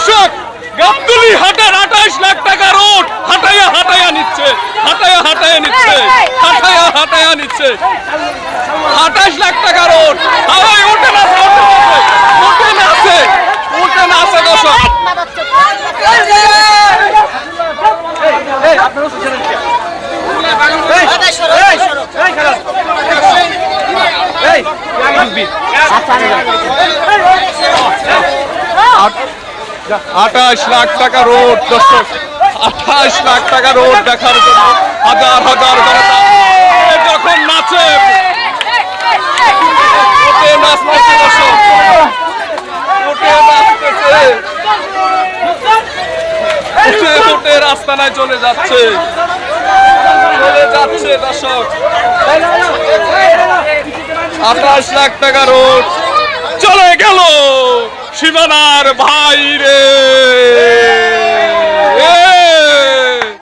দর্শক গাবতলি হাটের আঠাশ লাখ টাকা রোড হাটাইয়া হাটাইয়া নিচ্ছে হাটাইয়া হাটাইয়া নিচ্ছে হাটাইয়া হাটাইয়া নিচ্ছে আঠাশ লাখ টাকা রোড হাওয়াই ওঠে না ওঠে না আছে না আছে দর্শক আঠাশ লাখ টাকা রোড, দর্শক, আঠাশ লাখ টাকা রোড দেখার জন্য হাজার হাজার যখন নাচে চলে যাচ্ছে। চলে যাচ্ছে দর্শক। আঠাশ লাখ টাকা রোড চলে গেল। সীমানার ভাই